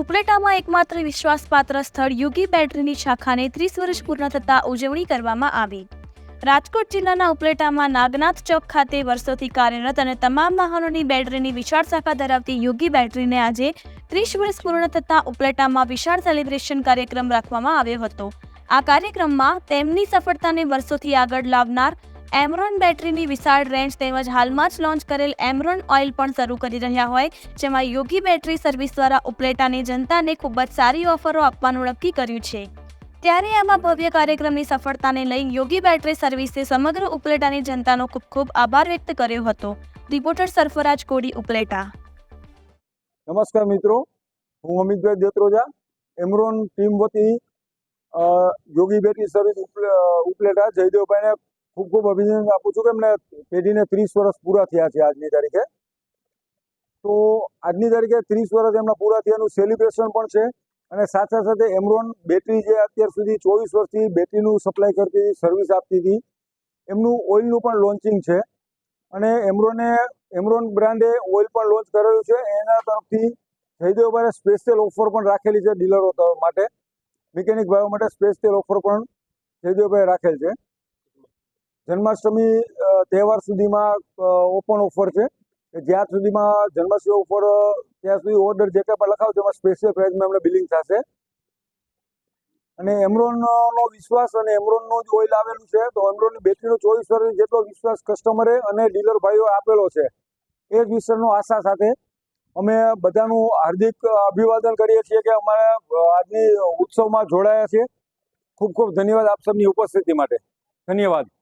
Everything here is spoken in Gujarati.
ઉપલેટામાં એકમાત્ર વિશ્વાસપાત્ર સ્થળ યુગી બેટરીની શાખાને ત્રીસ વર્ષ પૂર્ણ થતાં ઉજવણી કરવામાં આવી. રાજકોટ જિલ્લાના ઉપલેટામાં નાગનાથ ચોક ખાતે વર્ષોથી કાર્યરત અને તમામ વાહનોની બેટરીની વિશાળ શાખા ધરાવતી યુગી બેટરીને આજે ત્રીસ વર્ષ પૂર્ણ થતાં ઉપલેટામાં વિશાળ સેલિબ્રેશન કાર્યક્રમ રાખવામાં આવ્યો હતો. આ કાર્યક્રમમાં તેમની સફળતાને વર્ષોથી આગળ લાવનાર એમરોન બેટરીની વિશાળ રેન્જ તેમજ હાલમાં જ લોન્ચ કરેલ એમરોન ઓઇલ પણ શરૂ કરી રહ્યા હોય, જેમાં યોગી બેટરી સર્વિસ દ્વારા ઉપલેટાની જનતાને ખૂબ જ સારી ઓફરો આપવાનું નક્કી કર્યું છે. ત્યારે આમાં ભવ્ય કાર્યક્રમની સફળતાને લઈ યોગી બેટરી સર્વિસે સમગ્ર ઉપલેટાની જનતાનો ખૂબ ખૂબ આભાર વ્યક્ત કર્યો હતો. રિપોર્ટર સરફરાજ કોડી, ઉપલેટા. નમસ્કાર મિત્રો, હું અમિતભાઈ દેત્રોજા, એમરોન ટીમ વતી યોગી બેટરી સર્વિસ ઉપલેટા જયદેવભાઈને ખૂબ ખૂબ અભિનંદન આપું છું કે એમને પેઢીને ત્રીસ વર્ષ પૂરા થયા છે આજની તારીખે. તો આજની તારીખે ત્રીસ વર્ષ એમના પૂરા થયાનું સેલિબ્રેશન પણ છે અને સાથે સાથે એમરોન બેટરી જે અત્યાર સુધી ચોવીસ વર્ષથી બેટરીનું સપ્લાય કરતી હતી સર્વિસ આપતી હતી, એમનું ઓઇલનું પણ લોન્ચિંગ છે. અને એમરોને એમરોન બ્રાન્ડે ઓઇલ પણ લોન્ચ કરેલું છે. એના તરફથી જયદેવભાઈએ સ્પેશિયલ ઓફર પણ રાખેલી છે ડીલરો માટે મિકેનિક ભાઈઓ માટે સ્પેશિયલ ઓફર પણ જયદેવભાઈએ રાખેલ છે. જન્માષ્ટમી તહેવાર સુધીમાં ઓપન ઓફર છે. જ્યાં સુધીમાં જન્માષ્ટમી ઓફર ત્યાં સુધી ઓર્ડર જે કંઈ પણ લખાવજો એમાં સ્પેશિયલ પ્રાઇઝમાં એમને બિલિંગ થશે. અને એમરોનનો વિશ્વાસ અને એમરોનનું જ ઓઇલ આવેલું છે, તો એમરોનની બેટરીનો ચોવીસ વર્ષ જેટલો વિશ્વાસ કસ્ટમરે અને ડીલર ભાઈઓ આપેલો છે. એ જ વિશ્વાસનો આશા સાથે અમે બધાનું હાર્દિક અભિવાદન કરીએ છીએ કે અમારે આજની ઉત્સવમાં જોડાયા છે. ખૂબ ખૂબ ધન્યવાદ આપ સૌની ઉપસ્થિતિ માટે. ધન્યવાદ.